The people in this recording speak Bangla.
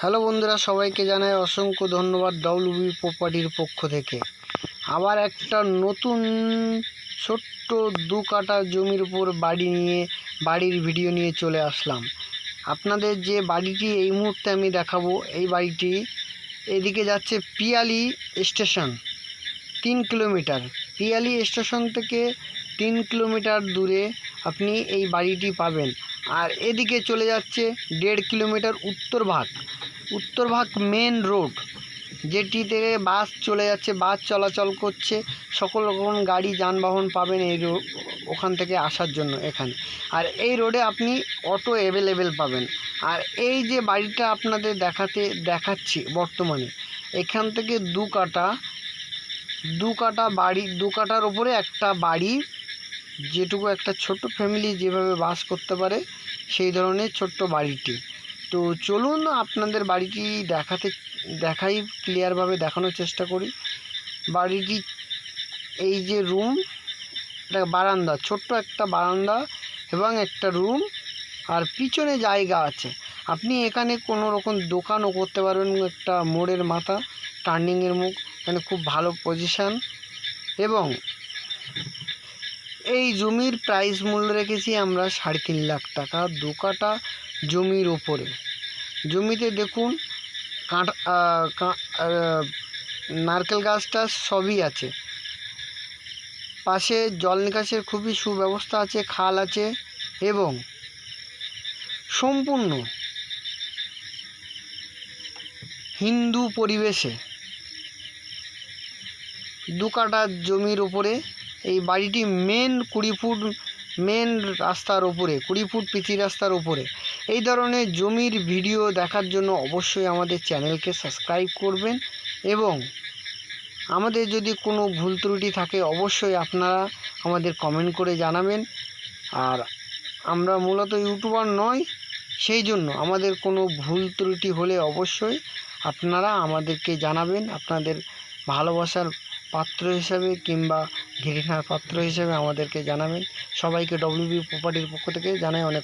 হ্যালো বন্ধুরা, সবাইকে জানাই অসংখ্য ধন্যবাদ ডব্লিউবি প্রপার্টির পক্ষ থেকে। আবার একটা নতুন ছোট্ট দু কাটা জমির উপর বাড়ি নিয়ে, বাড়ির ভিডিও নিয়ে চলে আসলাম। আপনাদের যে বাড়িটি এই মুহূর্তে আমি দেখাবো, এই বাড়িটি এদিকে যাচ্ছে পিয়ালি স্টেশন, তিন কিলোমিটার। পিয়ালি স্টেশন থেকে তিন কিলোমিটার দূরে আপনি এই বাড়িটি পাবেন। আর এদিকে চলে যাচ্ছে দেড় কিলোমিটার উত্তর ভাগ। উত্তর ভাগ মেন রোড, যেটিতে বাস চলে যাচ্ছে, বাস চলাচল করছে, সকল রকম গাড়ি, যানবাহন পাবেন এই ওখান থেকে আসার জন্য এখানে। আর এই রোডে আপনি অটো অ্যাভেলেবেল পাবেন। আর এই যে বাড়িটা আপনাদের দেখাতে, দেখাচ্ছি বর্তমানে, এখান থেকে দু কাটা দু কাটা বাড়ি, দু কাটার ওপরে একটা বাড়ি, যেটুকু একটা ছোট্ট ফ্যামিলি যেভাবে বাস করতে পারে, সেই ধরনের ছোট্ট বাড়িটি। তো চলুন আপনাদের বাড়িটি দেখাতে, দেখাই ক্লিয়ারভাবে দেখানোর চেষ্টা করি। বাড়িটি এই যে রুম এটা বারান্দা, ছোট্ট একটা বারান্দা এবং একটা রুম আর পিছনে জায়গা আছে। আপনি এখানে কোনো রকম দোকানও করতে পারবেন, একটা মোড়ের মাথা টার্নিংয়ের মুখ, এখানে খুব ভালো পজিশান এবং এই জমির প্রাইস মূল্য রেখেছি আমরা সাড়ে তিন লাখ টাকা। দু কাটা জমির ওপরে জমিতে দেখুন কাঁটা নারকেল গাছটা সবই আছে। পাশে জল নিকাশের খুবই সুব্যবস্থা আছে, খাল আছে এবং সম্পূর্ণ হিন্দু পরিবেশে দু কাটা জমির ওপরে এই বাড়িটি মেন কুড়ি ফুট মেন রাস্তার ওপরে কুড়ি ফুট পিচি রাস্তার উপরে। এই ধরনের জমির ভিডিও দেখার জন্য অবশ্যই আমাদের চ্যানেলকে সাবস্ক্রাইব করবেন এবং আমাদের যদি কোনো ভুল ত্রুটি থাকে অবশ্যই আপনারা আমাদের কমেন্ট করে জানাবেন। আর আমরা মূলত ইউটিউবার নয় সেই জন্য আমাদের কোনো ভুল ত্রুটি হলে অবশ্যই আপনারা আমাদেরকে জানাবেন। আপনাদের ভালোবাসার পাত্র হিসাবে কিংবা ঘৃণার পাত্র হিসাবে আমাদেরকে জানাবেন। সবাইকে ডব্লিউবি প্রপার্টির পক্ষ থেকে জানাই অনেক